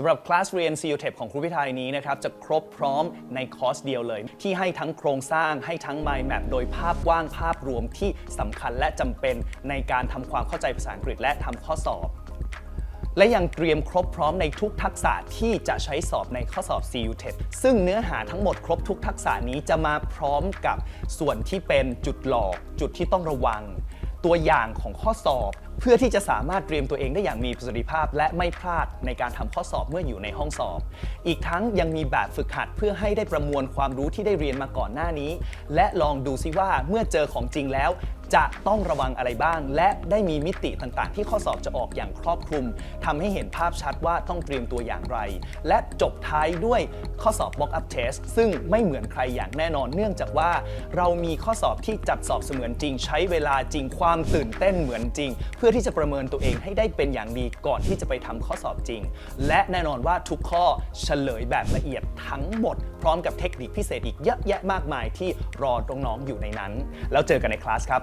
สำหรับคลาสเรียน CU t e p ของครูพิทายนี้นะครับ จะครบพร้อมในคอร์สเดียวเลย ที่ให้ทั้งโครงสร้างให้ทั้ง mind map โดยภาพกว้างภาพรวมที่สำคัญและจำเป็นในการทำความเข้าใจภาษาอังกฤษและทำข้อสอบ และยังเตรียมครบพร้อมในทุกทักษะที่จะใช้สอบในข้อสอบ CU t e ซึ่งเนื้อหาทั้งหมดครบทุกทักษะนี้จะมาพร้อมกับส่วนที่เป็นจุดหลอก จุดที่ต้องระวัง ตัวอย่างของข้อสอบ เพื่อที่จะสามารถเตรียมตัวเองได้อย่างมีประสิทธิภาพ และไม่พลาดในการทำข้อสอบเมื่ออยู่ในห้องสอบ อีกทั้งยังมีแบบฝึกหัดเพื่อให้ได้ประมวลความรู้ที่ได้เรียนมาก่อนหน้านี้ และลองดูซิว่าเมื่อเจอของจริงแล้ว จะต้องระวังอะไรบ้าง และได้มีมิติต่างๆ ที่ข้อสอบจะออกอย่างครอบคลุมทำให้เห็นภาพชัดว่าต้องเตรียมตัวอย่างไร และจบท้ายด้วยข้อสอบ mock up test ซึ่งไม่เหมือนใครอย่างแน่นอน เนื่องจากว่าเรามีข้อสอบที่จัดสอบเสมือนจริง ใช้เวลาจริงความตื่นเต้นเหมือนจริง เพื่อที่จะประเมินตัวเองให้ได้เป็นอย่างดีก่อนที่จะไปทำข้อสอบจริง และแน่นอนว่าทุกข้อเฉลยแบบละเอียดทั้งหมด พร้อมกับเทคนิคพิเศษอีกเยอะแยะมากมายที่รอน้องๆอยู่ในนั้น แล้วเจอกันในคลาสครับ